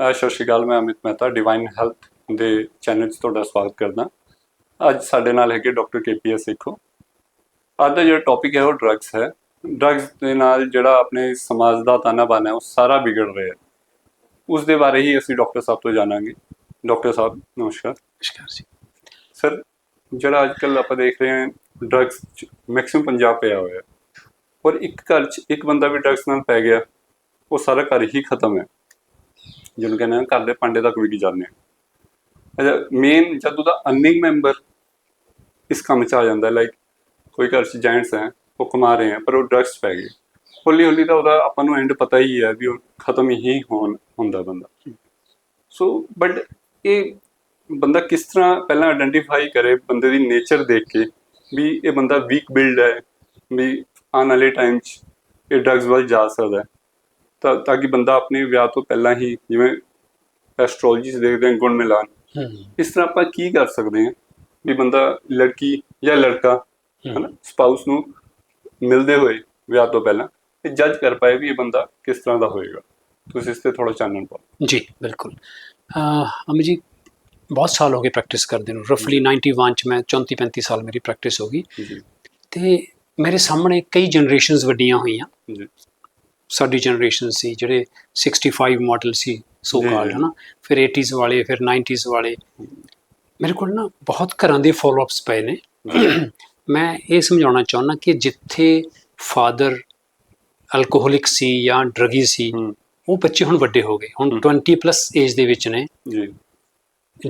ਸਤਿ ਸ਼੍ਰੀ ਅਕਾਲ ਮੈਂ ਅਮਿਤ ਮਹਿਤਾ ਡਿਵਾਈਨ ਹੈਲਥ ਦੇ ਚੈਨਲ 'ਚ ਤੁਹਾਡਾ ਸਵਾਗਤ ਕਰਦਾ। ਅੱਜ ਸਾਡੇ ਨਾਲ ਹੈਗੇ ਡਾਕਟਰ ਕੇਪੀਐਸ ਸੇਖੋ ਅੱਜ ਦਾ ਜਿਹੜਾ ਟੌਪਿਕ ਹੈ ਉਹ ਡਰੱਗਸ ਹੈ। ਡਰੱਗਸ ਦੇ ਨਾਲ ਜਿਹੜਾ ਆਪਣੇ ਸਮਾਜ ਦਾ ਤਾਨਾ ਬਾਨਾ ਹੈ ਉਹ ਸਾਰਾ ਵਿਗੜ ਰਿਹਾ ਹੈ। ਉਸ ਦੇ ਬਾਰੇ ਹੀ ਅਸੀਂ ਡਾਕਟਰ ਸਾਹਿਬ ਤੋਂ ਜਾਣਾਂਗੇ। ਡਾਕਟਰ ਸਾਹਿਬ ਨਮਸਕਾਰ। ਨਮਸਕਾਰ ਜੀ। ਸਰ ਜਿਹੜਾ ਅੱਜ ਕੱਲ ਆਪਾਂ ਦੇਖ ਰਹੇ ਹਾਂ ਡਰੱਗਸ ਮੈਕਸਿਮਮ ਪੰਜਾਬ ਪਿਆ ਹੋਇਆ। ਔਰ ਇੱਕ ਘਰ 'ਚ ਇੱਕ ਬੰਦਾ ਵੀ ਡਰੱਗਸ ਨਾਲ ਪੈ ਗਿਆ ਉਹ ਸਾਰਾ ਘਰ ਹੀ ਖਤਮ ਹੈ। ਜਿਹਨੂੰ ਕਹਿੰਦੇ ਆ ਘਰ ਦੇ ਭਾਂਡੇ ਤੱਕ ਵਿਕ ਜਾਂਦੇ ਆ ਅੱਛਾ ਮੇਨ ਜਦੋਂ ਦਾ ਅਰਨਿੰਗ ਮੈਂਬਰ ਇਸ ਕੰਮ 'ਚ ਆ ਜਾਂਦਾ ਲਾਈਕ ਕੋਈ ਘਰ 'ਚ ਜੈਂਟਸ ਹੈ, ਉਹ ਕਮਾ ਰਹੇ ਆ ਪਰ ਉਹ ਡਰੱਗਸ ਪੈ ਗਏ। ਹੌਲੀ ਹੌਲੀ ਤਾਂ ਉਹਦਾ ਆਪਾਂ ਨੂੰ ਐਂਡ ਪਤਾ ਹੀ ਹੈ ਵੀ ਉਹ ਖਤਮ ਹੀ ਹੋਣ, ਹੁੰਦਾ ਬੰਦਾ। ਸੋ ਬਟ ਇਹ ਬੰਦਾ ਕਿਸ ਤਰ੍ਹਾਂ ਪਹਿਲਾਂ ਆਇਡੈਂਟੀਫਾਈ ਕਰੇ ਬੰਦੇ ਦੀ ਨੇਚਰ ਦੇਖ ਕੇ ਵੀ ਇਹ ਬੰਦਾ ਵੀਕ ਬਿਲਡ ਹੈ, ਵੀ ਆਉਣ ਵਾਲੇ ਟਾਈਮ 'ਚ ਇਹ ਡਰੱਗਸ ਵੱਲ ਜਾ ਸਕਦਾ ਹੈ। ਤਾਂ ਤਾਂ ਕਿ ਬੰਦਾ ਆਪਣੇ ਵਿਆਹ ਤੋਂ ਪਹਿਲਾਂ ਹੀ ਜਿਵੇਂ ਐਸਟ੍ਰੋਲੋਜੀ 'ਚ ਦੇਖਦੇ ਹਾਂ ਗੁਣ ਮਿਲਾਨ। ਇਸ ਤਰ੍ਹਾਂ ਆਪਾਂ ਕੀ ਕਰ ਸਕਦੇ ਹਾਂ ਵੀ ਬੰਦਾ ਲੜਕੀ ਜਾਂ ਲੜਕਾ ਹਨਾ ਸਪਾਊਸ ਨੂੰ ਮਿਲਦੇ ਹੋਏ ਵਿਆਹ ਤੋਂ ਪਹਿਲਾਂ ਇਹ ਜੱਜ ਕਰ ਪਾਏ ਵੀ ਇਹ ਬੰਦਾ ਕਿਸ ਤਰ੍ਹਾਂ ਦਾ ਹੋਏਗਾ। ਤੁਸੀਂ ਇਸ ਤੇ ਥੋੜਾ ਚਾਨਣ ਪਾਓ। ਜੀ ਬਿਲਕੁਲ। ਅਮੀ ਜੀ ਬਹੁਤ ਸਾਲ ਹੋ ਗਏ ਪ੍ਰੈਕਟਿਸ ਕਰਦੇ ਨੂੰ। ਰਫਲੀ 91 ਚ ਮੈਂ 34 35 ਸਾਲ ਮੇਰੀ ਪ੍ਰੈਕਟਿਸ ਹੋ ਗਈ। ਤੇ ਮੇਰੇ ਸਾਹਮਣੇ ਕਈ ਜਨਰੇਸ਼ਨਸ ਵੱਡੀਆਂ ਹੋਈਆਂ। ਸਾਡੀ ਜਨਰੇਸ਼ਨ ਸੀ ਜਿਹੜੇ 65 ਮਾਡਲ ਸੀ ਸੋ ਕਾਲਡ। ਹਨਾ? ਫਿਰ 80s ਵਾਲੇ ਫਿਰ 90s ਵਾਲੇ। ਮੇਰੇ ਕੋਲ ਨਾ ਬਹੁਤ ਘਰਾਂ ਦੇ ਫਾਲੋ ਅਪਸ ਪਏ ਨੇ। ਮੈਂ ਇਹ ਸਮਝਾਉਣਾ ਚਾਹੁੰਦਾ ਕਿ ਜਿੱਥੇ ਫਾਦਰ ਅਲਕੋਹਲਿਕ ਸੀ ਜਾਂ ਡਰਗੀ ਸੀ ਉਹ ਬੱਚੇ ਹੁਣ ਵੱਡੇ ਹੋ ਗਏ। ਹੁਣ ਹਮ। 20 ਪਲੱਸ ਏਜ ਦੇ ਵਿੱਚ ਨੇ।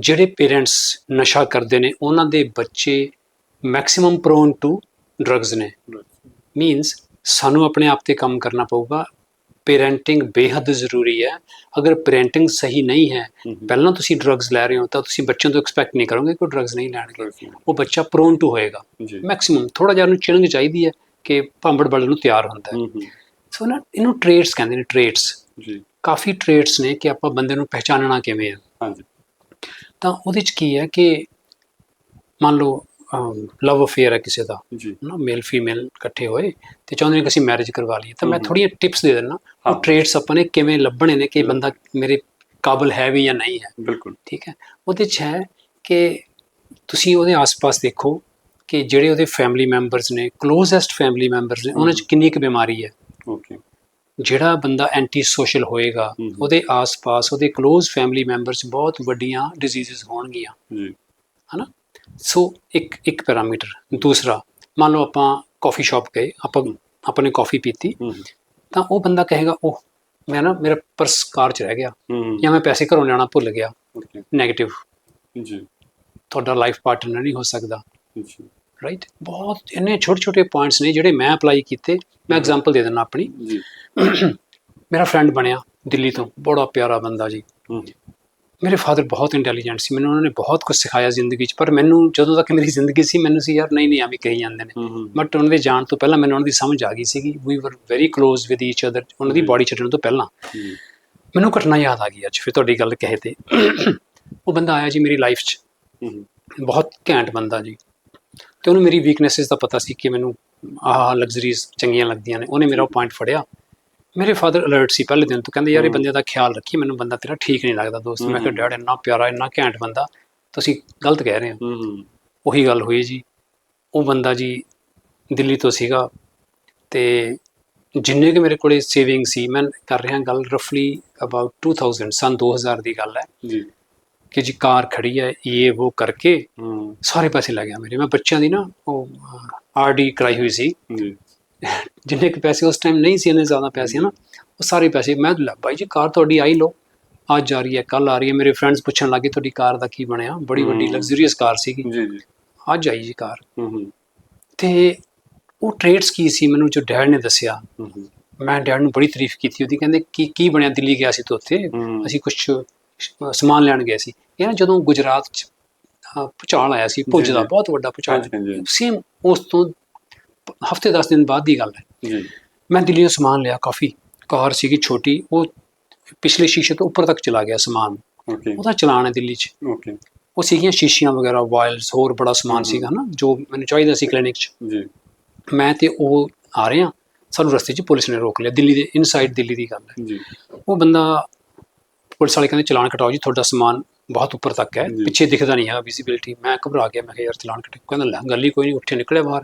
ਜਿਹੜੇ ਪੇਰੈਂਟਸ ਨਸ਼ਾ ਕਰਦੇ ਨੇ ਉਹਨਾਂ ਦੇ ਬੱਚੇ ਮੈਕਸਿਮਮ ਪ੍ਰੋਨ ਟੂ ਡਰੱਗਸ ਨੇ। ਮੀਨਸ ਸਾਨੂੰ ਆਪਣੇ ਆਪ ਤੇ ਕੰਮ ਕਰਨਾ ਪਊਗਾ। ਪੇਰੈਂਟਿੰਗ ਬੇਹੱਦ ਜ਼ਰੂਰੀ ਹੈ। ਅਗਰ ਪੇਰੈਂਟਿੰਗ ਸਹੀ ਨਹੀਂ ਹੈ। ਪਹਿਲਾਂ ਤੁਸੀਂ ਡਰੱਗਸ ਲੈ ਰਹੇ ਹੋ ਤਾਂ ਤੁਸੀਂ ਬੱਚਿਆਂ ਤੋਂ ਐਕਸਪੈਕਟ ਨਹੀਂ ਕਰੋਗੇ ਕਿ ਉਹ ਡਰੱਗਸ ਨਹੀਂ ਲੈਣਗੇ। ਉਹ ਬੱਚਾ ਪ੍ਰੋਨ ਟੂ ਹੋਏਗਾ। ਮੈਕਸਿਮਮ ਥੋੜਾ ਜਿਹਾ ਉਹਨੂੰ ਚਿਣਗ ਚਾਹੀਦੀ ਹੈ ਕਿ ਭਾਂਬੜ ਬੜਨ ਨੂੰ ਤਿਆਰ ਹੁੰਦਾ ਹੈ। ਸੋ ਨਾ ਇਹਨੂੰ ਟ੍ਰੇਟਸ ਕਹਿੰਦੇ ਨੇ ਟ੍ਰੇਟਸ ਜੀ। ਕਾਫੀ ਟ੍ਰੇਟਸ ਨੇ ਕਿ ਆਪਾਂ ਬੰਦੇ ਨੂੰ ਪਹਿਚਾਨਣਾ ਕਿਵੇਂ ਹੈ ਹਾਂਜੀ। ਤਾਂ ਉਹਦੇ ਚ ਕੀ ਹੈ ਕਿ ਮੰਨ ਲਓ ਲਵ ਅਫੇਅਰ ਹੈ ਕਿਸੇ ਦਾ ਨਾ ਮੇਲ ਫੀਮੇਲ ਇਕੱਠੇ ਹੋਏ ਤੇ ਚਾਹੁੰਦੇ ਨੇ ਕਿ ਅਸੀਂ ਮੈਰਿਜ ਕਰਵਾ ਲਈਏ ਤਾਂ ਮੈਂ। ਥੋੜੀਆਂ ਟਿਪਸ ਦੇ ਦਿੰਦਾ। ਉਹ ਟ੍ਰੇਟਸ ਆਪਾਂ ਨੇ ਕਿਵੇਂ ਲੱਭਣੇ ਨੇ ਕਿ ਬੰਦਾ ਮੇਰੇ ਕਾਬਿਲ ਹੈ ਵੀ ਜਾਂ ਨਹੀਂ ਹੈ। ਬਿਲਕੁਲ। ਠੀਕ ਹੈ? ਉਹਦੇ ਚ ਹੈ ਕਿ ਤੁਸੀਂ ਉਹਦੇ ਆਸ-ਪਾਸ ਦੇਖੋ ਕਿ ਜਿਹੜੇ ਉਹਦੇ ਫੈਮਿਲੀ ਮੈਂਬਰਸ ਨੇ ਕਲੋਜ਼ੈਸਟ ਫੈਮਿਲੀ ਮੈਂਬਰਸ ਨੇ ਉਹਨਾਂ ਚ। ਕਿੰਨੀ ਕੁ ਬਿਮਾਰੀ ਹੈ। ਓਕੇ ਜਿਹੜਾ ਬੰਦਾ ਐਂਟੀ ਸੋਸ਼ਲ ਹੋਏਗਾ। ਉਹਦੇ ਆਸ-ਪਾਸ ਉਹਦੇ ਕਲੋਜ਼ ਫੈਮਿਲੀ ਮੈਂਬਰਸ ਬਹੁਤ ਵੱਡੀਆਂ ਡਿਜ਼ੀਜ਼ਸ ਹੋਣਗੀਆਂ। ਜੀ। ਹਨਾ? ਸੋ ਇੱਕ ਇੱਕ ਪੈਰਾਮੀਟਰ। ਦੂਸਰਾ ਮੰਨ ਲਓ ਆਪਾਂ ਕਾਫੀ ਸ਼ਾਪ ਗਏ ਆਪਾਂ ਆਪਾਂ ਨੇ ਕਾਫੀ ਪੀਤੀ ਤਾਂ ਉਹ ਬੰਦਾ ਕਹੇਗਾ ਉਹ ਮੈਂ ਨਾ ਮੇਰਾ ਪਰਸ ਕਾਰ 'ਚ ਰਹਿ ਗਿਆ ਜਾਂ ਮੈਂ ਪੈਸੇ ਘਰੋਂ ਲਿਆਉਣਾ ਭੁੱਲ ਗਿਆ। ਓਕੇ 네ਗੇਟਿਵ ਜੀ। ਤੁਹਾਡਾ ਲਾਈਫ ਪਾਰਟਨਰ ਨਹੀਂ ਹੋ ਸਕਦਾ। ਜੀ। ਰਾਈਟ ਬਹੁਤ ਇੰਨੇ ਛੋਟੇ ਛੋਟੇ ਪੁਆਇੰਟਸ ਨੇ ਜਿਹੜੇ ਮੈਂ ਅਪਲਾਈ ਕੀਤੇ। ਮੈਂ ਐਗਜ਼ਾਮਪਲ ਦੇ ਦਿੰਦਾ ਆਪਣੀ। ਜੀ। ਮੇਰਾ ਫਰੈਂਡ ਬਣਿਆ ਦਿੱਲੀ ਤੋਂ। ਬੜਾ ਪਿਆਰਾ ਬੰਦਾ ਜੀ। ਮੇਰੇ ਫਾਦਰ ਬਹੁਤ ਇੰਟੈਲੀਜੈਂਟ ਸੀ ਮੈਨੂੰ ਉਹਨਾਂ ਨੇ ਬਹੁਤ ਕੁਝ ਸਿਖਾਇਆ ਜ਼ਿੰਦਗੀ 'ਚ ਪਰ ਮੈਨੂੰ ਜਦੋਂ ਤੱਕ ਮੇਰੀ ਜ਼ਿੰਦਗੀ ਸੀ ਮੈਨੂੰ ਸੀ ਯਾਰ ਨਹੀਂ ਨਹੀਂ ਐਵੇਂ ਕਹੀ ਜਾਂਦੇ ਨੇ। ਬਟ ਉਹਨਾਂ ਦੇ ਜਾਣ ਤੋਂ ਪਹਿਲਾਂ ਮੈਨੂੰ ਉਹਨਾਂ ਦੀ ਸਮਝ ਆ ਗਈ ਸੀਗੀ we were very close with each other ਉਹਨਾਂ ਦੀ। ਬਾਡੀ ਛੱਡਣ ਤੋਂ ਪਹਿਲਾਂ। ਮੈਨੂੰ ਘਟਨਾ ਯਾਦ ਆ ਗਈ ਅੱਜ ਫਿਰ ਤੁਹਾਡੀ ਗੱਲ ਕਹੇ ਤੇ। ਉਹ ਬੰਦਾ ਆਇਆ ਜੀ ਮੇਰੀ ਲਾਈਫ 'ਚ। ਬਹੁਤ ਘੈਂਟ ਬੰਦਾ ਜੀ। ਤੇ ਉਹਨੂੰ ਮੇਰੀ ਵੀਕਨੈਸਸ ਦਾ ਪਤਾ ਸੀ ਕਿ ਮੈਨੂੰ ਆਹ ਲਗਜ਼ਰੀਜ਼ ਚੰਗੀਆਂ ਲੱਗਦੀਆਂ ਨੇ। ਉਹਨੇ ਮੇਰਾ ਉਹ ਪੁਆਇੰਟ ਫੜਿਆ। ਮੇਰੇ ਫਾਦਰ ਅਲਰਟ ਸੀ ਪਹਿਲੇ ਦਿਨ ਤੋਂ ਕਹਿੰਦੇ ਯਾਰ ਇਹ। ਬੰਦੇ ਦਾ ਖਿਆਲ ਰੱਖੀ ਮੈਨੂੰ ਬੰਦਾ ਤੇਰਾ ਠੀਕ ਨਹੀਂ ਲੱਗਦਾ ਦੋਸਤ। ਮੈਂ ਕਿਹਾ। ਡੈਡ ਇੰਨਾ ਪਿਆਰਾ ਇੰਨਾ ਘੈਂਟ ਬੰਦਾ ਤੁਸੀਂ ਗਲਤ ਕਹਿ ਰਹੇ ਹੋ। ਉਹੀ ਗੱਲ ਹੋਈ ਜੀ। ਉਹ ਬੰਦਾ ਜੀ ਦਿੱਲੀ ਤੋਂ ਸੀਗਾ ਤੇ ਜਿੰਨੇ ਕਿ ਮੇਰੇ ਕੋਲੇ ਸੇਵਿੰਗ ਸੀ ਮੈਂ ਕਰ ਰਿਹਾ ਗੱਲ ਰਫਲੀ ਅਬਾਊਟ 2000 ਸਨ 2000 ਦੀ ਗੱਲ ਹੈ ਜੀ। ਕਿ ਜੀ ਕਾਰ ਖੜੀ ਹੈ ਇਹ ਉਹ ਕਰਕੇ ਸਾਰੇ ਪੈਸੇ ਲੈ ਗਿਆ ਮੇਰੇ। ਮੈਂ ਬੱਚਿਆਂ ਦੀ ਨਾ ਉਹ ਆਰਡੀ ਕਰਾਈ ਹੋਈ ਸੀ। ਜੀ। ਜਿੰਨੇ ਕਿ ਪੈਸੇ ਉਸ ਟਾਈਮ ਨਹੀਂ ਸੀ ਇੰਨੇ ਜ਼ਿਆਦਾ ਪੈਸੇ ਨਾ ਉਹ ਸਾਰੇ ਪੈਸੇ ਮੈਂ ਲੈ ਬਾਈ ਜੀ ਕਾਰ ਤੁਹਾਡੀ ਆਈ ਲੋ ਅੱਜ ਆ ਰਹੀ ਹੈ ਕੱਲ ਆ ਰਹੀ ਹੈ ਮੇਰੇ ਫਰੈਂਡਸ ਪੁੱਛਣ ਲੱਗੇ ਤੁਹਾਡੀ ਕਾਰ ਦਾ ਕੀ ਬਣਿਆ ਬੜੀ ਵੱਡੀ। ਲਗਜ਼ਰੀਅਸ ਕਾਰ ਸੀਗੀ। ਜੀ ਜੀ। ਅੱਜ ਆਈ ਜੀ ਕਾਰ। ਹੂੰ ਹੂੰ। ਤੇ ਉਹ ਟ੍ਰੇਡਸ ਕੀ ਸੀ ਮੈਨੂੰ ਜੋ ਡੈਡ ਨੇ ਦੱਸਿਆ ਹੂੰ ਹੂੰ। ਮੈਂ ਡੈਡ ਨੂੰ ਬੜੀ ਤਾਰੀਫ ਕੀਤੀ ਉਹਦੀ ਕਹਿੰਦੇ ਕੀ ਕੀ ਬਣਿਆ ਦਿੱਲੀ ਗਿਆ ਸੀ ਤੂੰ ਉੱਥੇ? ਅਸੀਂ ਕੁਝ ਸਮਾਨ ਲੈਣ ਗਏ ਸੀ। ਇਹ ਨਾ ਜਦੋਂ ਗੁਜਰਾਤ ਚ ਭੁਚਾਲ ਆਇਆ ਸੀ ਭੁੱਜ ਜੀ, ਦਾ ਜੀ। ਬਹੁਤ ਵੱਡਾ ਭੁਚਾਲ। ਸੇਮ ਉਸ ਤੋਂ ਹਫ਼ਤੇ 10 ਦਿਨ ਬਾਅਦ ਦੀ ਗੱਲ ਹੈ। ਜੀ ਮੈਂ ਦਿੱਲੀ ਤੋਂ ਸਮਾਨ ਲਿਆ ਕਾਫੀ ਕਾਰ ਸੀਗੀ ਛੋਟੀ ਉਹ ਪਿਛਲੇ ਸ਼ੀਸ਼ੇ ਤੋਂ ਉੱਪਰ ਤੱਕ ਚਲਾ ਗਿਆ ਸਮਾਨ। ਓਕੇ ਉਹਦਾ ਚਲਾਨ ਹੈ ਦਿੱਲੀ 'ਚ। ਓਕੇ ਉਹ ਸੀਗੀਆਂ ਸ਼ੀਸ਼ੀਆਂ ਵਗੈਰਾ ਵਾਇਲਸ ਹੋਰ ਬੜਾ ਸਮਾਨ। ਸੀਗਾ ਨਾ ਜੋ ਮੈਨੂੰ ਚਾਹੀਦਾ ਸੀ ਕਲੀਨਿਕ 'ਚ। ਜੀ। ਮੈਂ ਤੇ ਉਹ ਆ ਰਹੇ ਹਾਂ ਸਾਨੂੰ ਰਸਤੇ 'ਚ ਪੁਲਿਸ ਨੇ ਰੋਕ ਲਿਆ ਦਿੱਲੀ ਦੇ ਇਨਸਾਈਡ ਦਿੱਲੀ ਦੀ ਗੱਲ ਹੈ। ਜੀ। ਉਹ ਬੰਦਾ ਪੁਲਿਸ ਵਾਲੇ ਕਹਿੰਦੇ ਚਲਾਨ ਕਟਾਓ ਜੀ ਤੁਹਾਡਾ ਸਮਾਨ ਬਹੁਤ ਉੱਪਰ ਤੱਕ ਹੈ। ਪਿੱਛੇ ਦਿਖਦਾ ਨਹੀਂ ਹੈ ਵਿਜ਼ਿਬਿਲਟੀ ਮੈਂ ਘਬਰਾ ਗਿਆ ਮੈਂ ਕਿਹਾ ਯਾਰ ਚਲਾਨ ਕਟਾਓ ਕਹਿੰਦਾ ਲੈ ਗੱਲ ਹੀ ਕੋਈ ਨਹੀਂ ਉੱਠੇ ਨਿਕਲੇ ਬਾਹਰ।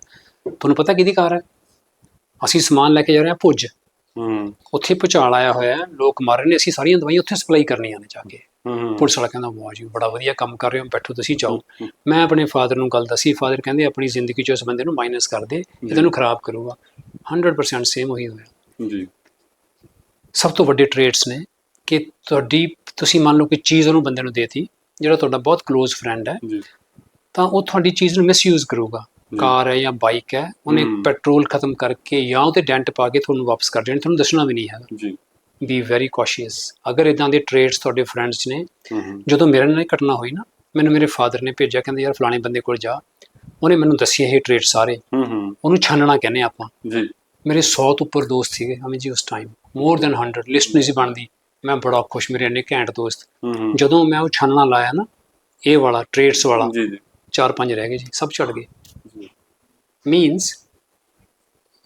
ਤੁਹਾਨੂੰ ਪਤਾ ਕਿਹਦੀ ਕਾਰ ਹੈ? ਅਸੀਂ ਸਮਾਨ ਲੈ ਕੇ ਜਾ ਰਹੇ ਹਾਂ ਭੁੱਜ। ਹੂੰ। ਉੱਥੇ ਭੁਚਾਲ ਆਇਆ ਹੋਇਆ ਹੈ ਲੋਕ ਮਰ ਰਹੇ ਨੇ ਅਸੀਂ ਸਾਰੀਆਂ ਦਵਾਈਆਂ ਉੱਥੇ ਸਪਲਾਈ ਕਰਨੀਆਂ ਨੇ ਜਾ ਕੇ। ਹੂੰ ਪੁਲਿਸ ਵਾਲਾ ਕਹਿੰਦਾ ਵਾਹ ਜੀ ਬੜਾ ਵਧੀਆ ਕੰਮ ਕਰ ਰਹੇ ਹੋ ਬੈਠੋ ਤੁਸੀਂ ਜਾਓ। ਹੂੰ। ਮੈਂ ਆਪਣੇ ਫਾਦਰ ਨੂੰ ਗੱਲ ਦੱਸੀ ਫਾਦਰ ਕਹਿੰਦੇ ਆਪਣੀ ਜ਼ਿੰਦਗੀ ਚੋਂ ਇਸ ਬੰਦੇ ਨੂੰ ਮਾਈਨਸ ਕਰ ਦੇ ਇਹ। ਤੈਨੂੰ ਖਰਾਬ ਕਰੂਗਾ। 100% ਸੇਮ ਉਹੀ ਹੋਇਆ। ਜੀ। ਸਭ ਤੋਂ ਵੱਡੇ ਟ੍ਰੇਟਸ ਨੇ ਕਿ ਤੁਹਾਡੀ ਤੁਸੀਂ ਮੰਨ ਲਓ ਕਿ ਚੀਜ਼ ਉਹਨੂੰ ਬੰਦੇ ਨੂੰ ਦੇਤੀ ਜਿਹੜਾ ਤੁਹਾਡਾ ਬਹੁਤ ক্লোਜ਼ ਫਰੈਂਡ ਹੈ ਜੀ। ਤਾਂ ਉਹ ਤੁਹਾਡੀ ਚੀਜ਼ ਨੂੰ ਮਿਸਯੂਜ਼ ਕਰੂਗਾ। ਕਾਰ ਹੈ ਜਾਂ ਬਾਈਕ ਹੈ ਉਹਨੇ। ਪੈਟਰੋਲ ਖਤਮ ਕਰਕੇ ਜਾਂ ਉਹਤੇ ਡੈਂਟ ਪਾ ਕੇ ਤੁਹਾਨੂੰ ਵਾਪਸ ਕਰ ਦੇਣੀ ਤੁਹਾਨੂੰ ਦੱਸਣਾ ਵੀ ਨਹੀਂ ਹੈਗਾ। ਜੀ। ਬੀ ਵੈਰੀ ਕੌਸ਼ੀਅਸ ਅਗਰ ਇਦਾਂ ਦੇ ਟ੍ਰੇਡਸ ਤੁਹਾਡੇ ਫਰੈਂਡਸ ਨੇ ਜਦੋਂ ਮੇਰੇ ਨਾਲ ਘਟਨਾ ਹੋਈ ਨਾ ਮੈਨੂੰ ਮੇਰੇ ਫਾਦਰ ਨੇ ਭੇਜਿਆ ਕਹਿੰਦੇ ਯਾਰ ਫਲਾਣੇ ਬੰਦੇ ਕੋਲ ਜਾ। ਉਹਨੇ ਮੈਨੂੰ ਦੱਸੇ ਇਹ ਟ੍ਰੇਡ ਸਾਰੇ। ਉਹਨੂੰ ਛਾਨਣਾ ਕਹਿੰਦੇ ਆਪਾਂ। ਜੀ। ਮੇਰੇ 100 ਤੋਂ ਉੱਪਰ ਦੋਸਤ ਸੀਗੇ ਹਮੇ ਜੀ ਉਸ ਟਾਈਮ ਮੋਰ ਦੈਨ 100 ਲਿਸਟ ਨਹੀਂ ਸੀ ਬਣਦੀ। ਮੈਂ ਬੜਾ ਖੁਸ਼ ਮੇਰੇ ਇੰਨੇ ਘੈਂਟ ਦੋਸਤ। ਜਦੋਂ ਮੈਂ ਉਹ ਛਾਨਣਾ ਲਾਇਆ ਨਾ ਇਹ ਵਾਲਾ ਟ੍ਰੇਡਸ ਵਾਲਾ ਜੀ ਜੀ। ਚਾਰ ਪੰਜ ਰਹਿ ਗਏ ਜੀ ਸਭ ਛੱਡ ਗਏ। ਮੀਨਸ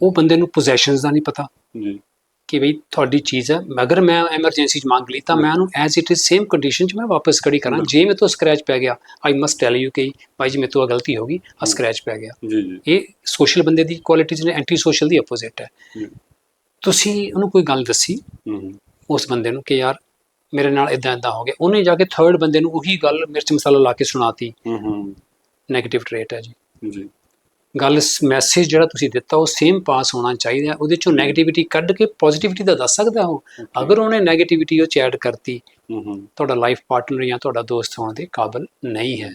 ਉਹ ਬੰਦੇ ਨੂੰ ਪੋਜੈਸ਼ਨਸ ਦਾ ਨਹੀਂ ਪਤਾ ਜੀ। ਕਿ ਬਈ ਤੁਹਾਡੀ ਚੀਜ਼ ਹੈ। ਅਗਰ ਮੈਂ ਐਮਰਜੈਂਸੀ 'ਚ ਮੰਗ ਲਈ ਤਾਂ ਮੈਂ ਉਹਨੂੰ as it is same condition 'ਚ ਮੈਂ ਵਾਪਸ ਖੜੀ ਕਰਾਂ। ਜੇ ਮੇਰੇ ਤੋਂ ਸਕ੍ਰੈਚ ਪੈ ਗਿਆ ਆਈ ਮਸਟ ਟੈਲ ਯੂ ਕਿ ਭਾਈ ਜੀ ਮੇਰੇ ਤੋਂ ਗਲਤੀ ਹੋ ਗਈ ਆ ਸਕ੍ਰੈਚ ਪੈ ਗਿਆ। ਜੀ ਜੀ। ਇਹ ਸੋਸ਼ਲ ਬੰਦੇ ਦੀ ਕੁਆਲਿਟੀਜ਼ ਨੇ ਐਂਟੀ ਸੋਸ਼ਲ ਦੀ ਆਪੋਜ਼ਿਟ ਹੈ। ਤੁਸੀਂ ਉਹਨੂੰ ਕੋਈ ਗੱਲ ਦੱਸੀ ਉਸ ਬੰਦੇ ਨੂੰ ਕਿ ਯਾਰ ਮੇਰੇ ਨਾਲ ਇਦਾਂ ਇਦਾਂ ਹੋ ਗਿਆ। ਉਹਨੇ ਜਾ ਕੇ ਥਰਡ ਬੰਦੇ ਨੂੰ ਉਹੀ ਗੱਲ ਮਿਰਚ ਮਸਾਲਾ ਲਾ ਕੇ ਸੁਣਾਤੀ। ਹੂੰ ਹੂੰ। 네ਗੇਟਿਵ ਟ੍ਰੇਟ ਹੈ ਜੀ। ਜੀ। ਗੱਲ ਮੈਸੇਜ ਜਿਹੜਾ ਤੁਸੀਂ ਦਿੱਤਾ ਉਹ ਸੇਮ ਪਾਸ ਹੋਣਾ ਚਾਹੀਦਾ ਹੈ। ਉਹਦੇ ਚੋਂ 네ਗੇਟਿਵਿਟੀ ਕੱਢ ਕੇ ਪੋਜ਼ਿਟਿਵਿਟੀ ਦਾ ਦੱਸ ਸਕਦਾ ਉਹ। ਅਗਰ ਉਹਨੇ 네ਗੇਟਿਵਿਟੀ ਉਹ ਚ ਐਡ ਕਰਤੀ ਤੁਹਾਡਾ ਲਾਈਫ ਪਾਰਟਨਰ ਜਾਂ ਤੁਹਾਡਾ ਦੋਸਤ ਹੋਣ ਦੇ ਕਾਬਿਲ ਨਹੀਂ ਹੈ।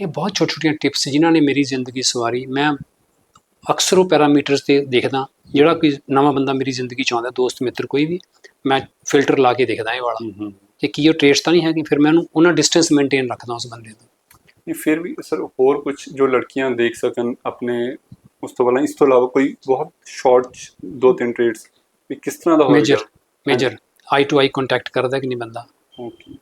ਇਹ ਬਹੁਤ ਛੋਟੀ ਛੋਟੀਆਂ ਟਿਪਸ ਜਿਨ੍ਹਾਂ ਨੇ ਮੇਰੀ ਜ਼ਿੰਦਗੀ ਸਵਾਰੀ। ਮੈਂ ਅਕਸਰ ਉਹ ਪੈਰਾਮੀਟਰਸ ਤੇ ਦੇਖਦਾ ਜਿਹੜਾ ਕੋਈ ਨਵਾਂ ਬੰਦਾ ਮੇਰੀ ਜ਼ਿੰਦਗੀ ਚ ਆਉਂਦਾ ਦੋਸਤ ਮਿੱਤਰ ਕੋਈ ਵੀ ਮੈਂ ਫਿਲਟਰ ਲਾ ਕੇ ਦੇਖਦਾ ਇਹ ਵਾਲਾ। ਕਿ ਕੀ ਉਹ ਟ੍ਰੇਟਸ ਤਾਂ ਨਹੀਂ ਹੈਗੇ ਫਿਰ ਮੈਂ ਉਹਨੂੰ ਉਹਨਾਂ ਡਿਸਟੈਂਸ ਮੇਨਟੇਨ ਰੱਖਦਾ ਉਸ ਬੰਦੇ ਤੋਂ ਨਹੀਂ ਫਿਰ ਵੀ ਸਰ ਹੋਰ ਕੁਝ ਜੋ ਲੜਕੀਆਂ ਦੇਖ ਸਕਣ ਆਪਣੇ ਉਸ ਤੋਂ ਪਹਿਲਾਂ ਇਸ ਤੋਂ ਇਲਾਵਾ ਕੋਈ ਬਹੁਤ ਸ਼ਾਰਟ ਦੋ ਤਿੰਨ ਟ੍ਰੇਡਸ ਵੀ ਕਿਸ ਤਰ੍ਹਾਂ ਦਾ ਹੋਵੇਗਾ major eye to eye contact ਕਰਦਾ ਕਿ ਨਹੀਂ ਬੰਦਾ? ਓਕੇ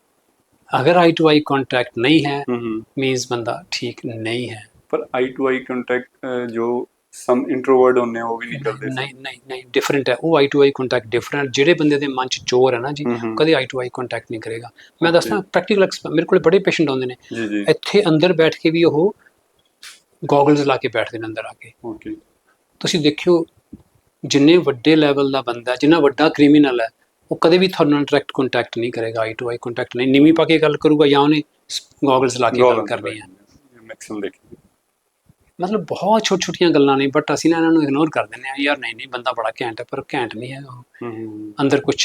ਅਗਰ ਆਈ ਟੂ ਆਈ ਕੰਟੈਕਟ ਨਹੀਂ ਹੂੰ ਮੀਨਸ ਬੰਦਾ ਠੀਕ ਨਹੀਂ ਹੈ। ਪਰ ਆਈ ਟੂ ਆਈ ਕੰਟੈਕਟ ਜੋ ਸਮ ਇੰਟਰੋਵਰਟ ਆ ਉਹ ਵੀ ਨਹੀਂ ਕਰਦੇ ਨਹੀਂ ਨਹੀਂ ਨਹੀਂ ਡਿਫਰੈਂਟ ਹੈ। ਉਹ eye to eye contact different ਜਿਹੜੇ ਬੰਦੇ ਦੇ ਮਨ ਚ ਚੋਰ ਹੈ ਨਾ ਜੀ। ਕਦੇ ਆਈ ਟੂ ਆਈ ਕੰਟੈਕਟ ਨਹੀਂ ਕਰੇਗਾ। ਮੈਂ ਦੱਸਦਾ ਪ੍ਰੈਕਟੀਕਲ ਮੇਰੇ ਕੋਲ ਬੜੇ ਪੇਸ਼ੈਂਟ ਆਉਂਦੇ ਨੇ। ਜੀ ਜੀ। ਇੱਥੇ ਅੰਦਰ ਬੈਠ ਕੇ ਵੀ ਉਹ ਗੋਗਲਸ ਲਾ ਕੇ ਬੈਠਦੇ ਨੇ ਅੰਦਰ ਆ ਕੇ। ਓਕੇ ਤੁਸੀਂ ਦੇਖਿਓ ਜਿੰਨੇ ਵੱਡੇ ਲੈਵਲ ਦਾ ਬੰਦਾ ਜਿੰਨਾ ਵੱਡਾ ਕ੍ਰਿਮੀਨਲ ਹੈ ਉਹ ਕਦੇ ਵੀ ਤੁਹਾਨੂੰ ਡਾਇਰੈਕਟ ਕੰਟੈਕਟ ਨਹੀਂ ਕਰੇਗਾ ਆਈ ਟੂ ਆਈ ਕੰਟੈਕਟ ਨਹੀਂ। ਨੀਵੀਂ ਪਾ ਕੇ ਗੱਲ ਕਰੂਗਾ ਜਾਂ ਉਹਨੇ ਗੋਗਲਸ ਲਾ ਕੇ ਗੱਲ ਕਰਨੀ ਹੈ। ਮੈਕਸਿਮਮ ਦੇਖੀ। ਮਤਲਬ ਬਹੁਤ ਛੋਟ ਛੋਟੀਆਂ ਗੱਲਾਂ ਨੇ ਬਟ ਅਸੀਂ ਨਾ ਇਹਨਾਂ ਨੂੰ ਇਗਨੋਰ ਕਰ ਦਿੰਦੇ ਆ ਯਾਰ ਨਹੀਂ ਨਹੀਂ ਬੰਦਾ ਬੜਾ ਘੈਂਟ ਹੈ ਪਰ ਘੈਂਟ ਨਹੀਂ ਹੈ ਉਹ। ਅੰਦਰ ਕੁਝ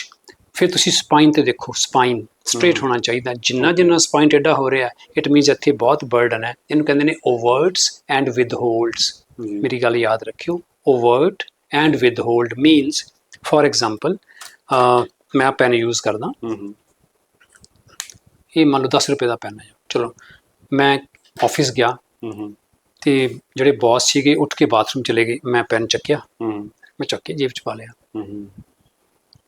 ਫਿਰ ਤੁਸੀਂ ਸਪਾਈਨ ਤੇ ਦੇਖੋ ਸਪਾਈਨ ਸਟ੍ਰੇਟ। ਹੋਣਾ ਚਾਹੀਦਾ। ਜਿੰਨਾ ਜਿੰਨਾ ਸਪਾਈਨ ਟੇਢਾ ਹੋ ਰਿਹਾ ਇਟ ਮੀਨਸ ਇੱਥੇ ਬਹੁਤ ਬਰਡਨ ਹੈ। ਇਹਨੂੰ ਕਹਿੰਦੇ ਨੇ ਓਵਰਟਸ ਐਂਡ ਵਿਦਹੋਲਡਸ ਮੇਰੀ ਗੱਲ ਯਾਦ ਰੱਖਿਓ overt and withhold means for example ਮੈਂ ਪੈਨ ਯੂਜ਼ ਕਰਦਾ। ਇਹ ਮੰਨ ਲਓ 10 ਰੁਪਏ ਦਾ ਪੈਨ ਹੈ। ਚਲੋ ਮੈਂ ਆਫਿਸ ਗਿਆ। ਤੇ ਜਿਹੜੇ ਬੌਸ ਸੀਗੇ ਉੱਠ ਕੇ ਬਾਥਰੂਮ ਚਲੇ ਗਏ। ਮੈਂ ਪੈਨ ਚੱਕਿਆ। ਹੂੰ। ਮੈਂ ਚੱਕ ਕੇ ਜੇਬ 'ਚ ਪਾ ਲਿਆ। ਹੂੰ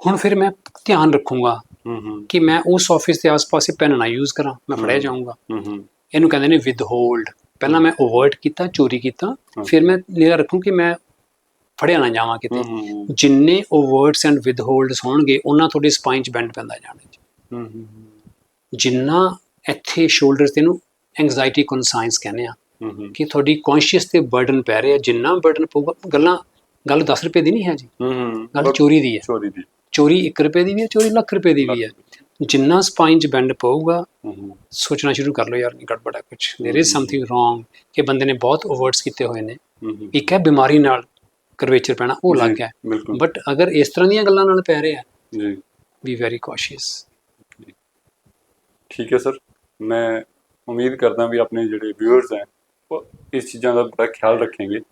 ਹੁਣ ਫਿਰ ਮੈਂ ਧਿਆਨ ਰੱਖੂੰਗਾ ਹੂੰ ਕਿ ਮੈਂ ਉਸ ਆਫਿਸ ਦੇ ਆਸ-ਪਾਸੇ ਪੈਨ ਨਾ ਯੂਜ਼ ਕਰਾਂ। ਮੈਂ ਫੜਿਆ। ਜਾਊਂਗਾ। ਹੂੰ ਇਹਨੂੰ ਕਹਿੰਦੇ ਨੇ ਵਿਦਹੋਲਡ ਪਹਿਲਾਂ ਮੈਂ ਓਵਰਟ ਕੀਤਾ ਚੋਰੀ ਕੀਤਾ। ਫਿਰ ਮੈਂ ਨਿਰਾ ਰੱਖੂੰ ਕਿ ਮੈਂ ਫੜਿਆ ਨਾ ਜਾਵਾਂ ਕਿਤੇ। ਜਿੰਨੇ ਓਵਰਟਸ ਐਂਡ ਵਿਦਹੋਲਡਸ ਹੋਣਗੇ ਉਹਨਾਂ ਤੁਹਾਡੇ ਸਪਾਈਨ 'ਚ ਬੈਂਡ ਪੈਂਦਾ ਜਾਣਾ ਹੂੰ ਜਿੰਨਾ ਇੱਥੇ ਸ਼ੋਲਡਰਸ ਤੇ ਨੂੰ ਐਂਗਜ਼ਾਇਟੀ ਕਨਸਾਈਨਸ ਕਹਿੰਦੇ ਆ। ਕਿ ਤੁਹਾਡੀ ਕੌਨਸ਼ੀਅਸ ਤੇ ਬਰਡਨ ਪੈ ਰਿਹਾ ਜਿੰਨਾ ਬਰਡਨ ਪਊਗਾ ਗੱਲਾਂ ਗੱਲ 10 ਰੁਪਏ ਦੀ ਨਹੀਂ ਹੈ ਜੀ ਹੂੰ ਗੱਲ ਚੋਰੀ ਦੀ ਹੈ ਚੋਰੀ ਦੀ ਚੋਰੀ 1 ਰੁਪਏ ਦੀ ਵੀ ਹੈ ਚੋਰੀ ਲੱਖ ਰੁਪਏ ਦੀ ਵੀ ਹੈ ਜਿੰਨਾ ਸਪਾਈਨ 'ਚ ਬੈਂਡ ਪਊਗਾ ਹੂੰ ਹੂੰ ਸੋਚਣਾ ਸ਼ੁਰੂ ਕਰ ਲਓ ਯਾਰ ਨਹੀਂ ਗੜਬੜ ਹੈ ਕੁਝ देयर इज ਸਮਥਿੰਗ ਰੋਂਗ ਕਿ ਬੰਦੇ ਨੇ ਬਹੁਤ ਓਵਰਟਸ ਕੀਤੇ ਹੋਏ ਨੇ ਹੂੰ ਹੂੰ ਇੱਕ ਹੈ ਬਿਮਾਰੀ ਨਾਲ ਕਰਵੇਚਰ ਪੈਣਾ ਉਹ ਜੀ, ਲੱਗ ਹੈ ਬਿਲਕੁਲ ਬਟ ਅਗਰ ਇਸ ਤਰ੍ਹਾਂ ਦੀਆਂ ਗੱਲਾਂ ਨਾਲ ਪੈ ਰਿਹਾ ਜੀ ਬੀ ਵੈਰੀ ਕੌਸ਼ੀਅਸ ਠੀਕ ਹੈ ਸਰ ਮੈਂ ਉਮੀਦ ਕਰਦਾ ਵੀ ਆਪਣੇ ਜਿਹੜੇ ਵਿਊਅਰਸ ਹੈ ਉਹ ਇਸ ਚੀਜ਼ਾਂ ਦਾ ਬੜਾ ਖਿਆਲ ਰੱਖेंगे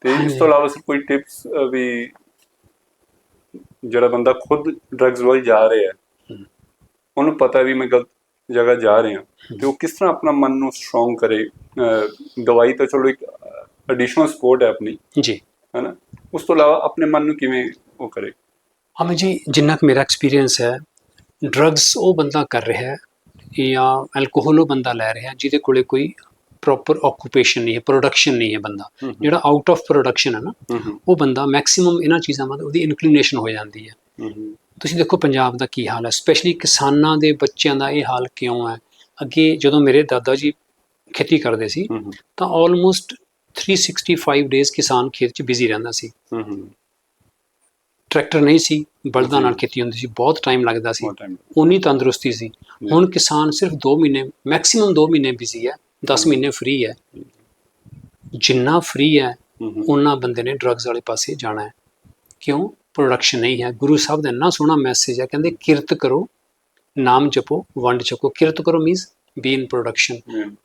ਤੇ ਇਸ। ਤੋਂ ਇਲਾਵਾ ਸਰ ਕੋਈ ਟਿਪਸ ਵੀ ਜਿਹੜਾ ਬੰਦਾ ਖੁਦ ਡਰੱਗਸ ਵੱਲ ਜਾ ਰਿਹਾ ਹੈ। ਉਹਨੂੰ ਪਤਾ ਵੀ ਮੈਂ ਗਲਤ ਜਗ੍ਹਾ ਜਾ ਰਿਹਾ। ਤੇ ਉਹ ਕਿਸ ਤਰ੍ਹਾਂ ਆਪਣਾ ਮਨ ਨੂੰ ਸਟਰੋਂਗ ਕਰੇ ਦਵਾਈ ਤਾਂ ਚਲੋ ਇੱਕ ਐਡੀਸ਼ਨਲ ਸਪੋਰਟ ਹੈ ਆਪਣੀ ਜੀ। ਹੈਨਾ? ਉਸ ਤੋਂ ਇਲਾਵਾ ਆਪਣੇ ਮਨ ਨੂੰ ਕਿਵੇਂ ਉਹ ਕਰੇ? ਹਮੇ ਜੀ ਜਿੰਨਾ ਕੁ ਮੇਰਾ ਐਕਸਪੀਰੀਅੰਸ ਹੈ ਡਰੱਗਸ ਉਹ ਬੰਦਾ ਕਰ ਰਿਹਾ ਹੈ ਜਾਂ ਐਲਕੋਹਲ ਉਹ ਬੰਦਾ ਲੈ ਰਿਹਾ ਜਿਹਦੇ ਕੋਲੇ ਕੋਈ ਪ੍ਰੋਪਰ ਆਕੂਪੇਸ਼ਨ ਨਹੀਂ ਹੈ ਪ੍ਰੋਡਕਸ਼ਨ ਨਹੀਂ ਹੈ ਬੰਦਾ। ਜਿਹੜਾ ਆਊਟ ਆਫ ਪ੍ਰੋਡਕਸ਼ਨ ਹੈ ਨਾ ਉਹ ਬੰਦਾ ਮੈਕਸਿਮਮ ਇਹਨਾਂ ਚੀਜ਼ਾਂ ਵੱਲ ਉਹਦੀ ਇਨਕਲੀਨੇਸ਼ਨ ਹੋ ਜਾਂਦੀ ਹੈ। ਤੁਸੀਂ ਦੇਖੋ ਪੰਜਾਬ ਦਾ ਕੀ ਹਾਲ ਹੈ ਸਪੈਸ਼ਲੀ ਕਿਸਾਨਾਂ ਦੇ ਬੱਚਿਆਂ ਦਾ ਇਹ ਹਾਲ ਕਿਉਂ ਹੈ? ਅੱਗੇ ਜਦੋਂ ਮੇਰੇ ਦਾਦਾ ਜੀ ਖੇਤੀ ਕਰਦੇ ਸੀ ਤਾਂ ਆਲਮੋਸਟ 365 ਡੇਜ਼ ਕਿਸਾਨ ਖੇਤ 'ਚ ਬਿਜ਼ੀ ਰਹਿੰਦਾ ਸੀ। ਟਰੈਕਟਰ ਨਹੀਂ ਸੀ ਬਲਦਾਂ ਨਾਲ। ਖੇਤੀ ਹੁੰਦੀ ਸੀ ਬਹੁਤ ਟਾਈਮ ਲੱਗਦਾ ਸੀ। ਉਨੀ ਤੰਦਰੁਸਤੀ ਸੀ। ਹੁਣ ਕਿਸਾਨ ਸਿਰਫ 2 ਮਹੀਨੇ ਮੈਕਸਿਮਮ 2 ਮਹੀਨੇ ਬਿਜ਼ੀ ਹੈ। 10 ਮਹੀਨੇ ਫ੍ਰੀ ਹੈ। ਜਿੰਨਾ ਫ੍ਰੀ ਹੈ ਉਹਨਾਂ ਬੰਦੇ ਨੇ ਡਰੱਗਸ ਵਾਲੇ ਪਾਸੇ ਜਾਣਾ ਹੈ। ਕਿਉਂ? ਪ੍ਰੋਡਕਸ਼ਨ ਨਹੀਂ ਹੈ। ਗੁਰੂ ਸਾਹਿਬ ਦਾ ਇੰਨਾ ਸੋਹਣਾ ਮੈਸੇਜ ਹੈ ਕਹਿੰਦੇ ਕਿਰਤ ਕਰੋ ਨਾਮ ਜਪੋ ਵੰਡ ਛਕੋ ਕਿਰਤ ਕਰੋ ਮੀਨਸ ਬੀ ਇਨ ਪ੍ਰੋਡਕਸ਼ਨ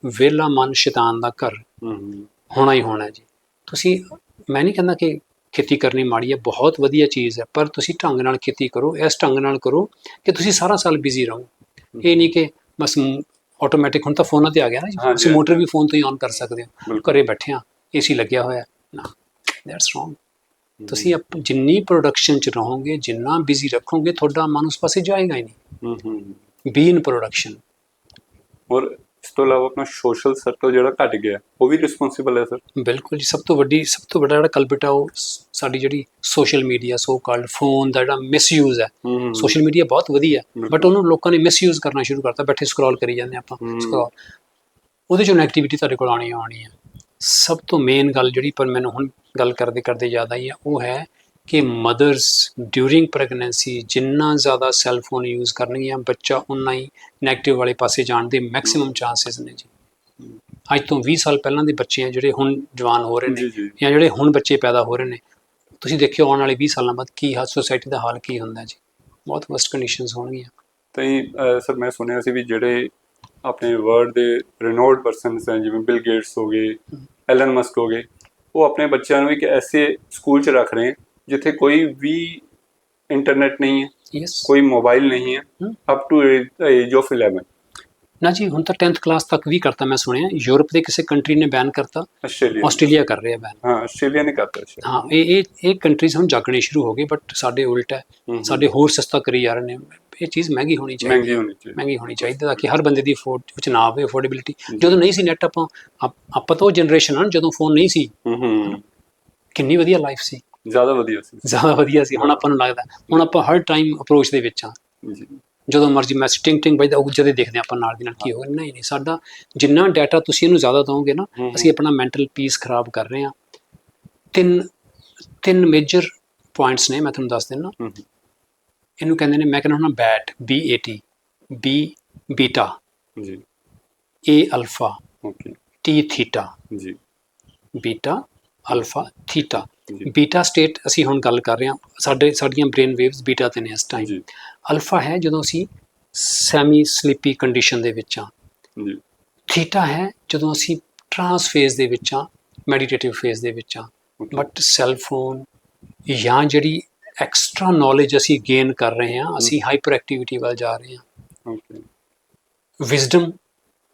ਵੇਲਾ ਮਨ ਸ਼ੈਤਾਨ ਦਾ ਘਰ। ਹੋਣਾ ਹੀ ਹੋਣਾ ਜੀ। ਤੁਸੀਂ ਮੈਂ ਨਹੀਂ ਕਹਿੰਦਾ ਕਿ ਖੇਤੀ ਕਰਨੀ ਮਾੜੀ ਹੈ ਬਹੁਤ ਵਧੀਆ ਚੀਜ਼ ਹੈ ਪਰ ਤੁਸੀਂ ਢੰਗ ਨਾਲ ਖੇਤੀ ਕਰੋ ਇਸ ਢੰਗ ਨਾਲ ਕਰੋ ਕਿ ਤੁਸੀਂ ਸਾਰਾ ਸਾਲ ਬਿਜ਼ੀ ਰਹੋ। ਇਹ ਨਹੀਂ ਕਿ ਬਸ ਆਟੋਮੈਟਿਕ ਹੁਣ ਤਾਂ ਫੋਨਾਂ ਤੇ ਆ ਗਿਆ ਨਾ ਤੁਸੀਂ। ਮੋਟਰ ਵੀ ਫੋਨ ਤੋਂ ਹੀ ਔਨ ਕਰ ਸਕਦੇ ਹੋ। ਘਰੇ ਬੈਠੇ ਆ ਏਸੀ ਲੱਗਿਆ ਹੋਇਆ। ਨਾ ਦੈਟਸ ਰੋਂਗ ਤੁਸੀਂ ਜਿੰਨੀ ਪ੍ਰੋਡਕਸ਼ਨ ਚ ਰਹੋਗੇ ਜਿੰਨਾ ਬਿਜ਼ੀ ਰੱਖੋਗੇ ਤੁਹਾਡਾ ਮਨ ਉਸ ਪਾਸੇ ਜਾਏਗਾ ਹੀ ਨਹੀਂ। ਹੂੰ ਹੂੰ ਬੀ ਇਨ ਪ੍ਰੋਡਕਸ਼ਨ ਔਰ ਇਸ ਤੋਂ ਇਲਾਵਾ ਆਪਣਾ ਸੋਸ਼ਲ ਸਰਕਲ ਜਿਹੜਾ ਘਟ ਗਿਆ ਉਹ ਵੀ ਰਿਸਪੌਂਸਿਬਲ ਹੈ ਸਰ ਬਿਲਕੁਲ ਜੀ ਸਭ ਤੋਂ ਵੱਡੀ ਸਭ ਤੋਂ ਵੱਡਾ ਜਿਹੜਾ ਕਲਪਿਟ ਆ ਉਹ ਸਾਡੀ ਜਿਹੜੀ social media so called phone ਦਾ ਜਿਹੜਾ ਮਿਸਯੂਜ਼ ਹੈ। ਸੋਸ਼ਲ ਮੀਡੀਆ ਬਹੁਤ ਵਧੀਆ। ਬਟ ਉਹਨੂੰ ਲੋਕਾਂ ਨੇ ਮਿਸਯੂਜ਼ ਕਰਨਾ ਸ਼ੁਰੂ ਕਰਤਾ ਬੈਠੇ ਸਕਰੋਲ ਕਰੀ ਜਾਂਦੇ ਆਪਾਂ। ਸਕਰੋਲ ਉਹਦੇ ਚੋਂ ਨੈਗੇਟਿਵਿਟੀ ਤੁਹਾਡੇ ਕੋਲ ਆਣੀ ਆਉਣੀ ਹੈ। ਸਭ ਤੋਂ ਮੇਨ ਗੱਲ ਜਿਹੜੀ ਪਰ ਮੈਨੂੰ ਹੁਣ ਗੱਲ ਕਰਦੇ ਕਰਦੇ ਯਾਦ ਆਈ ਹੈ ਉਹ ਹੈ ਕਿ ਮਦਰਸ ਡਿਊਰਿੰਗ ਪ੍ਰੈਗਨੈਂਸੀ ਜਿੰਨਾ ਜ਼ਿਆਦਾ ਸੈੱਲ ਫੋਨ ਯੂਜ਼ ਕਰਨਗੀਆਂ ਬੱਚਾ ਉਨਾ ਹੀ ਨੈਗੇਟਿਵ ਵਾਲੇ ਪਾਸੇ ਜਾਣ ਦੇ ਮੈਕਸਿਮਮ ਚਾਂਸਸ ਨੇ ਜੀ। ਅੱਜ ਤੋਂ 20 ਸਾਲ ਪਹਿਲਾਂ ਦੇ ਬੱਚੇ ਆ ਜਿਹੜੇ ਹੁਣ ਜਵਾਨ ਹੋ ਰਹੇ ਨੇ ਜੀ ਜਿਹੜੇ ਹੁਣ ਬੱਚੇ ਪੈਦਾ ਹੋ ਰਹੇ ਨੇ। ਤੁਸੀਂ ਦੇਖਿਓ ਆਉਣ ਵਾਲੇ 20 ਸਾਲਾਂ ਬਾਅਦ ਕੀ ਹਾਲ ਸੋਸਾਇਟੀ ਦਾ ਹਾਲ ਕੀ ਹੁੰਦਾ ਜੀ। ਬਹੁਤ ਵਸਟ ਕੰਡੀਸ਼ਨਸ ਹੋਣਗੀਆਂ। ਤਾਂ ਸਰ ਮੈਂ ਸੁਣਿਆ ਸੀ ਵੀ ਜਿਹੜੇ ਆਪਣੇ ਵਰਲਡ ਦੇ ਰਿਨੋਡ ਪਰਸਨਸ ਹੈ ਜਿਵੇਂ ਬਿਲ ਗੇਟਸ ਹੋ ਗਏ ਐਲਨ ਮਸਕ ਹੋ ਗਏ ਉਹ ਆਪਣੇ ਬੱਚਿਆਂ ਨੂੰ ਇੱਕ ਐਸੇ ਸਕੂਲ 'ਚ ਰੱਖ ਰਹੇ ਜਿੱਥੇ ਕੋਈ ਵੀ ਇੰਟਰਨੈਟ ਨਹੀਂ ਹੈ ਯੈਸ ਕੋਈ ਮੋਬਾਈਲ ਨਹੀਂ ਹੈ। ਅਪ ਟੂ ਏਜ ਆਫ 11 ਨਾ ਜੀ ਹੁਣ ਤਾਂ 10th ਕਲਾਸ ਤੱਕ ਵੀ ਕਰਤਾ ਮੈਂ ਸੁਣਿਆ। ਯੂਰਪ ਦੇ ਕਿਸੇ ਕੰਟਰੀ ਨੇ ਬੈਨ ਕਰਤਾ। ਆਸਟ੍ਰੇਲੀਆ ਆਸਟ੍ਰੇਲੀਆ ਕਰ ਰਿਹਾ ਬੈਨ ਹਾਂ ਆਸਟ੍ਰੇਲੀਆ ਨੇ ਕਰਤਾ। ਹਾਂ ਇਹ ਇਹ ਇਹ ਕੰਟਰੀਜ਼ ਹੁਣ ਜਾਗਣੇ ਸ਼ੁਰੂ ਹੋ ਗਏ ਬਟ ਸਾਡੇ ਉਲਟ ਹੈ। ਸਾਡੇ ਹੋਰ ਸਸਤਾ ਕਰੀ ਜਾ ਰਹੇ ਨੇ। ਇਹ ਚੀਜ਼ ਮਹਿੰਗੀ ਹੋਣੀ ਚਾਹੀਦੀ ਮਹਿੰਗੀ ਹੋਣੀ ਚਾਹੀਦੀ। ਮਹਿੰਗੀ ਹੋਣੀ ਚਾਹੀਦੀ ਤਾਂ ਕਿ ਹਰ ਬੰਦੇ ਦੀ ਅਫੋਰਡ ਵਿੱਚ ਨਾ ਆਵੇ ਅਫੋਰਡੇਬਿਲਿਟੀ ਜਦੋਂ ਨਹੀਂ ਸੀ ਨੈਟ ਆਪਾਂ ਆਪ- ਤਾਂ ਉਹ ਜਨਰੇਸ਼ਨ ਆ ਜਦੋਂ ਫੋਨ ਨਹੀਂ ਸੀ। ਹੂੰ ਹੂੰ। ਕਿੰਨੀ ਵਧੀਆ ਲਾਈਫ ਸੀ। ਜ਼ਿਆਦਾ ਵਧੀਆ ਸੀ। ਜ਼ਿਆਦਾ ਵਧੀਆ ਸੀ ਹੁਣ ਆਪਾਂ ਨੂੰ ਲੱਗਦਾ। ਹੁਣ ਆਪਾਂ ਹਰ ਟਾਈਮ ਅਪਰੋਚ ਦੇ ਵਿੱਚ ਆ ਜੀ। ਜਦੋਂ ਮਰਜ਼ੀ ਮੈਸੇਜ ਟਿੰਗ ਟਿੰਗ ਵੱਜਦਾ ਉਹ ਜਦੇ ਦੇਖਦੇ ਆਪਾਂ ਨਾਲ ਦੀ ਨਾਲ ਕੀ ਹੋ ਨਹੀਂ ਨਹੀਂ ਸਾਡਾ ਜਿੰਨਾ ਡਾਟਾ ਤੁਸੀਂ ਇਹਨੂੰ ਜ਼ਿਆਦਾ ਦਿਓਗੇ ਨਾ। ਅਸੀਂ ਆਪਣਾ ਮੈਂਟਲ ਪੀਸ ਖਰਾਬ ਕਰ ਰਹੇ ਹਾਂ। ਤਿੰਨ ਤਿੰਨ ਮੇਜਰ ਪੁਆਇੰਟਸ ਨੇ ਮੈਂ ਤੁਹਾਨੂੰ ਦੱਸ ਦਿੰਦਾ। ਇਹਨੂੰ ਕਹਿੰਦੇ ਨੇ ਮੈਂ ਕਹਿੰਦਾ ਹੁੰਦਾ bet B A T B beta ਜੀ। A alpha okay T theta ਜੀ। Beta alpha theta beta state ਅਸੀਂ ਹੁਣ ਗੱਲ ਕਰ ਰਹੇ ਹਾਂ ਸਾਡੇ ਸਾਡੀਆਂ ਬ੍ਰੇਨ ਵੇਵਸ ਬੀਟਾ ਤੇ ਨੇ ਇਸ ਟਾਈਮ ਅਲਫਾ ਹੈ ਜਦੋਂ ਅਸੀਂ ਸੈਮੀ ਸਲੀਪੀ ਕੰਡੀਸ਼ਨ ਦੇ ਵਿੱਚ ਆ ਜੀ। ਥੀਟਾ ਹੈ ਜਦੋਂ ਅਸੀਂ ਟਰਾਂਸ ਫੇਜ਼ ਦੇ ਵਿੱਚ ਆ ਮੈਡੀਟੇਟਿਵ ਫੇਜ਼ ਦੇ ਵਿੱਚ ਆ. ਬਟ ਸੈੱਲ ਫੋਨ ਜਾਂ ਜਿਹੜੀ ਐਕਸਟਰਾ ਨੌਲੇਜ ਅਸੀਂ ਗੇਨ ਕਰ ਰਹੇ ਹਾਂ ਅਸੀਂ ਹਾਈਪਰ ਐਕਟੀਵਿਟੀ ਵੱਲ ਜਾ ਰਹੇ ਹਾਂ। ਓਕੇ ਵਿਜ਼ਡਮ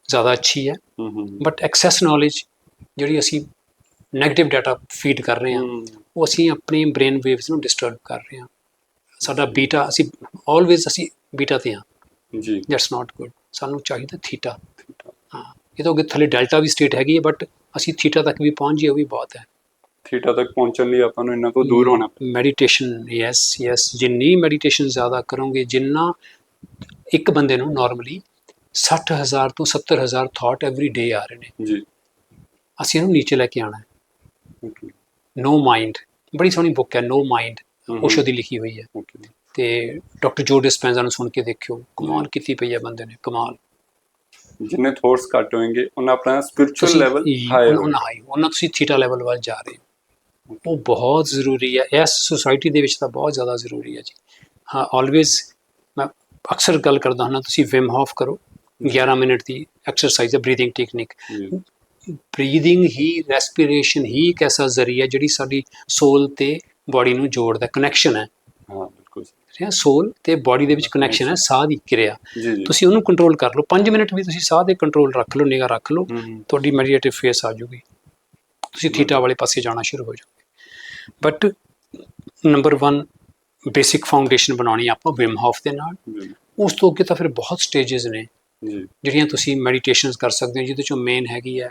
ਜ਼ਿਆਦਾ ਅੱਛੀ ਹੂੰ। ਬਟ ਐਕਸੈਸ ਨੌਲੇਜ ਜਿਹੜੀ ਅਸੀਂ 네ਗੇਟਿਵ ਡਾਟਾ ਫੀਡ ਕਰ ਰਹੇ ਹਾਂ। ਉਹ ਅਸੀਂ ਆਪਣੀ ਬ੍ਰੇਨ ਵੇਵਸ ਨੂੰ ਡਿਸਟਰਬ ਕਰ ਰਹੇ ਹਾਂ। ਸਾਡਾ ਬੀਟਾ ਅਸੀਂ ਆਲਵੇਜ਼ ਅਸੀਂ ਬੀਟਾ ਤੇ ਹਾਂ। ਜੀ। ਦੈਟਸ ਨਾਟ ਗੁੱਡ ਸਾਨੂੰ ਚਾਹੀਦਾ ਥੀਟਾ। ਹਾਂ। ਇਹ ਤਾਂ ਅੱਗੇ ਥੱਲੇ ਡੈਲਟਾ ਵੀ ਸਟੇਟ ਹੈਗੀ ਹੈ ਬਟ ਅਸੀਂ ਥੀਟਾ ਤੱਕ ਵੀ ਪਹੁੰਚ ਜਾਈਏ ਉਹ ਵੀ ਬਹੁਤ ਹੈ। ਥੀਟਾ ਤੱਕ ਪਹੁੰਚਣ ਲਈ ਆਪਾਂ ਨੂੰ ਇਹਨਾਂ ਤੋਂ ਦੂਰ ਹੋਣਾ ਮੈਡੀਟੇਸ਼ਨ ਯੈਸ ਯੈਸ ਜਿੰਨੀ ਮੈਡੀਟੇਸ਼ਨ ਜ਼ਿਆਦਾ ਕਰੋਗੇ ਜਿੰਨਾ ਇੱਕ ਬੰਦੇ ਨੂੰ ਨਾਰਮਲੀ 60000 ਤੋਂ 70000 ਥਾਟ ਐਵਰੀ ਡੇ ਆ ਰਹੇ ਨੇ। ਜੀ। ਅਸੀਂ ਇਹਨੂੰ ਨੀਚੇ ਲੈ ਕੇ ਆਣਾ ਹੈ। ਨੋ ਮਾਈਂਡ ਬੜੀ ਸੋਹਣੀ ਬੁੱਕ ਹੈ ਨੋ ਮਾਈਂਡ। ਓਸ਼ੋ ਦੀ ਲਿਖੀ ਹੋਈ ਹੈ। ਤੇ ਡਾਕਟਰ ਜੋ ਡਿਸਪੈਂਜ਼ਾ ਨੂੰ ਸੁਣ ਕੇ ਦੇਖਿਓ ਕਮਾਲ ਕੀਤੀ ਪਈ ਹੈ ਬੰਦੇ ਨੇ ਕਮਾਲ। ਜਿੰਨੇ ਥੋਟਸ ਘੱਟ ਹੋਣਗੇ ਉਹਨਾਂ ਆਪਣਾ ਸਪਿਰਚੁਅਲ ਲੈਵਲ ਹਾਈ ਉਹਨਾਂ ਹਾਈ ਉਹਨਾਂ ਤੁਸੀਂ ਥੀਟਾ ਲੈਵਲ ਵੱਲ ਜਾ ਰਹੇ ਹੋ। ਉਹ ਬਹੁਤ ਜ਼ਰੂਰੀ ਹੈ ਇਸ ਸੁਸਾਇਟੀ ਦੇ ਵਿੱਚ ਤਾਂ ਬਹੁਤ ਜ਼ਿਆਦਾ ਜ਼ਰੂਰੀ ਹੈ ਜੀ। ਹਾਂ ਆਲਵੇਜ਼ ਮੈਂ ਅਕਸਰ ਗੱਲ ਕਰਦਾ ਹਾਂ ਤੁਸੀਂ ਵਿਮ ਹਾਫ ਕਰੋ 11 ਮਿੰਟ ਦੀ ਐਕਸਰਸਾਈਜ਼ ਹੈ ਬਰੀਥਿੰਗ ਟੈਕਨੀਕ ਜੀ ਬਰੀਥਿੰਗ ਹੀ ਰੈਸਪੀਰੇਸ਼ਨ ਹੀ ਇੱਕ ਐਸਾ ਜ਼ਰੀਆ ਜਿਹੜੀ ਸਾਡੀ ਸੋਲ ਤੇ ਬਾਡੀ ਨੂੰ ਜੋੜਦਾ ਕਨੈਕਸ਼ਨ ਹੈ। ਹਾਂ ਬਿਲਕੁਲ ਠੀਕ ਹੈ? ਸੋਲ ਤੇ ਬਾਡੀ ਦੇ ਵਿੱਚ ਕਨੈਕਸ਼ਨ ਹੈ ਸਾਹ। ਦੀ ਕਿਰਿਆ। ਤੁਸੀਂ ਉਹਨੂੰ ਕੰਟਰੋਲ ਕਰ ਲਓ। 5 ਮਿੰਟ ਵੀ ਤੁਸੀਂ ਸਾਹ ਦੇ ਕੰਟਰੋਲ ਰੱਖ ਲਓ ਨਿਗਾ ਰੱਖ ਲਓ ਤੁਹਾਡੀ ਮੈਡੀਟੇਟਿਵ ਫੇਸ ਆ ਜਾਊਗੀ ਤੁਸੀਂ ਥੀਟਾ ਵਾਲੇ ਪਾਸੇ ਜਾਣਾ ਸ਼ੁਰੂ ਹੋ ਜਾਓਗੇ। ਬਟ ਨੰਬਰ 1 ਬੇਸਿਕ ਫਾਊਂਡੇਸ਼ਨ ਬਣਾਉਣੀ ਆਪਾਂ ਵਿਮ ਹਾਫ ਦੇ ਨਾਲ। ਉਸ ਤੋਂ ਅੱਗੇ ਤਾਂ ਫਿਰ ਬਹੁਤ ਸਟੇजेस ਨੇ। ਜਿਹੜੀਆਂ ਤੁਸੀਂ ਮੈਡੀਟੇਸ਼ਨਸ ਕਰ ਸਕਦੇ ਹੋ ਜਿਹਦੇ ਚੋਂ ਮੇਨ ਹੈਗੀ ਹੈ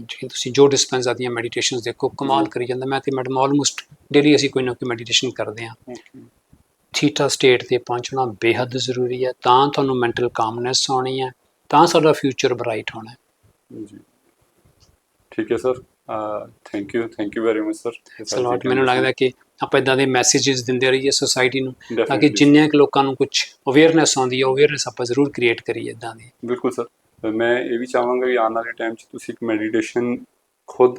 ਜਿਹੜੀ ਤੁਸੀਂ ਜੋ ਡਿਸਪੈਂਸਾ ਦੀਆਂ ਮੈਡੀਟੇਸ਼ਨਸ ਦੇਖੋ ਕਮਾਲ ਕਰੀ ਜਾਂਦਾ। ਮੈਂ ਤੇ ਮੈਡਮ ਆਲਮੋਸਟ ਡੇਲੀ ਅਸੀਂ ਕੋਈ ਨਾ ਕੋਈ ਮੈਡੀਟੇਸ਼ਨ ਕਰਦੇ ਓਕੇ ਥੀਟਾ ਸਟੇਟ ਤੇ ਪਹੁੰਚਣਾ ਬੇਹੱਦ ਜ਼ਰੂਰੀ ਹੈ। ਤਾਂ ਤੁਹਾਨੂੰ ਮੈਂਟਲ ਕਾਮਨੈਸ ਆਉਣੀ ਹੈ। ਤਾਂ ਸਾਡਾ ਫਿਊਚਰ ਬ੍ਰਾਈਟ ਹੋਣਾ ਹੈ। ਜੀ। ਠੀਕ ਹੈ sir thank you thank you very much sir slot ਮੈਨੂੰ ਲੱਗਦਾ ਕਿ ਆਪਾਂ ਇਦਾਂ ਦੇ ਮੈਸੇजेस ਦਿੰਦੇ ਰਹੀਏ ਸੋਸਾਇਟੀ ਨੂੰ ਤਾਂ ਕਿ ਜਿੰਨੇ ਕੁ ਲੋਕਾਂ ਨੂੰ ਕੁਝ ਅਵੇਅਰਨੈਸ ਆਉਂਦੀ ਹੈ ਅਵੇਅਰਨੈਸ ਆਪਾਂ ਜ਼ਰੂਰ ਕ੍ਰੀਏਟ ਕਰੀਏ ਇਦਾਂ ਦੀ। ਬਿਲਕੁਲ ਸਰ ਮੈਂ ਇਹ ਵੀ ਚਾਹਾਂਗਾ ਕਿ ਆਉਣ ਵਾਲੇ ਟਾਈਮ 'ਚ ਤੁਸੀਂ ਇੱਕ ਮੈਡੀਟੇਸ਼ਨ ਖੁਦ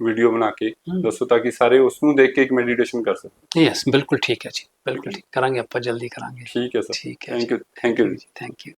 ਵੀਡੀਓ ਬਣਾ ਕੇ ਹਮ। ਦੱਸੋ ਤਾਂ ਕਿ ਸਾਰੇ ਉਸ ਨੂੰ ਦੇਖ ਕੇ ਇੱਕ ਮੈਡੀਟੇਸ਼ਨ ਕਰ ਸਕਣ ਯੈਸ ਬਿਲਕੁਲ ਠੀਕ ਹੈ ਜੀ ਬਿਲਕੁਲ ਠੀਕ ਕਰਾਂਗੇ ਆਪਾਂ ਜਲਦੀ ਕਰਾਂਗੇ ਠੀਕ ਹੈ ਸਰ ਠੀਕ ਹੈ thank you thank you thank you